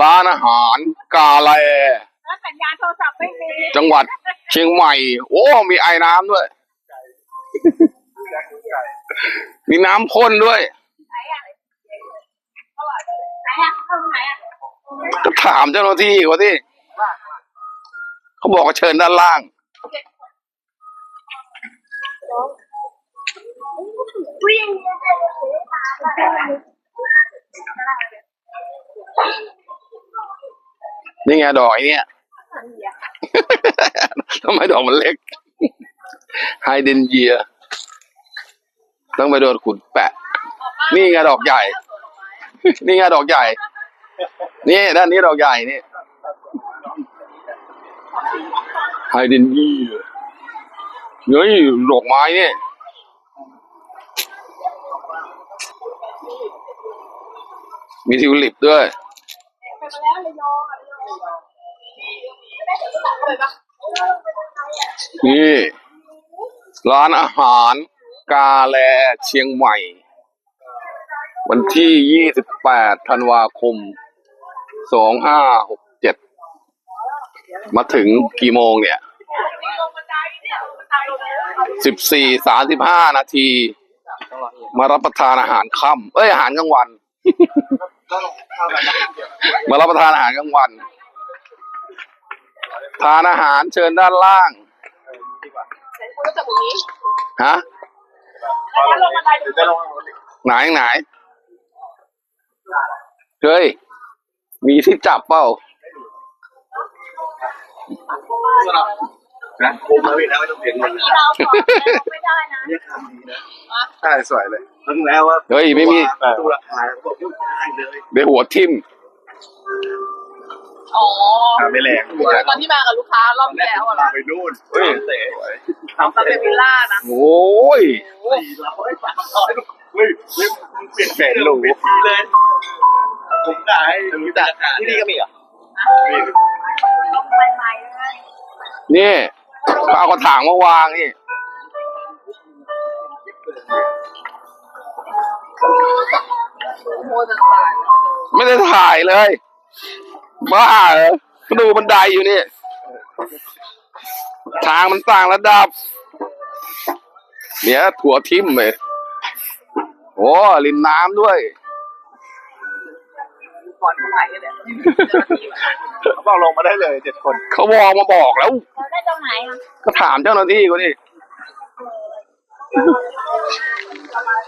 ร้านอาหารกาแลแล้วสัญญาณโทรศัพท์ไม่มีจังหวัดเชียงใหม่ โอ้ มีไอ้น้ำด้วย มีน้ำพ่นด้วยไหนอะไหนอะเข้าไหนอะก็ถามเจ้าหน้าที่เขาที่เขาบอกว่าเชิญด้านล่าง วิ่ง นี่ไงดอกไอ้เนี่ยทำไมดอกมันเล็กไฮเดนเยียต้องไปโดนขุดแปะ นี่ไงดอกใหญ่ นี่ไงดอกใหญ่ นี่ด้านนี้ดอกใหญ่นี่ไฮเดนเยียเฮ้ยดอกไม้นี่มีทิวลิปด้วย ไปมาแล้วเลยโยไม่ได้โทรศัพท์เลยปะ นี่ ร้านอาหารกาแลเชียงใหม่ วันที่ 28 ธันวาคม 2567 มาถึงกี่โมงเนี่ย 14 35 นาที มารับประทานอาหารค่ำเอ้ย อาหารกลางวัน มารับประทานอาหารกลางวัน ทานอาหารเชิญด้านล่างรู้จักตรงนี้ฮะแล้วลงบันไดดูไหนไหนเฮ้ยมีที่จับเปล่านะคุมแล้วพี่นะไม่ต้องเสียงมันมีเราก่อนไม่ได้นะเนี่ยทำดีนะใช่สวยเลยทั้งแล้วว่าเฮ้ยไม่มีดูราคาเขาบอกได้เลยเดี๋ยวหัวทิ่ม อ๋อไม่แรงตอนที่มากับลูกค้ารอบที่แล้วอะเหรอไปนู่นเฮ้ยเตะทำเป็นวิลล่านะโอ้ยสี่ร้อยสามร้อยเฮ้ยเฮ้ยมันเปลี่ยนแผนหรูเลยผมขายมีแต่ที่นี่ก็มีอะมีลงใหม่ๆเลยนี่เขาเอากระถางมาวางนี่โมจะตายไม่ได้ถ่ายเลย บ้าเหรอก็ดูบันไดอยู่นี่ ทางมันต่างระดับ เนี่ยถั่วทิ่มเลยโอ้ริมน้ำด้วยก่อนเท่าไหร่เนี่ยเขาบอกลงมาได้เลยเจ็ดคน เขาบอกมาบอกแล้วเราได้ตรงไหนอะก็ถามเจ้าหน้าที่เขาดิ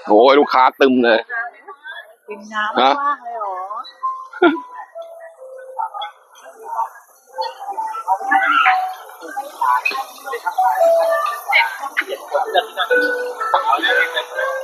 โอ้ยลูกค้าตึมเลยกินน้ำว่างเลย เจ็ดคนเจ็ดคนเลือกที่นั่งเอาเรื่องเองเลย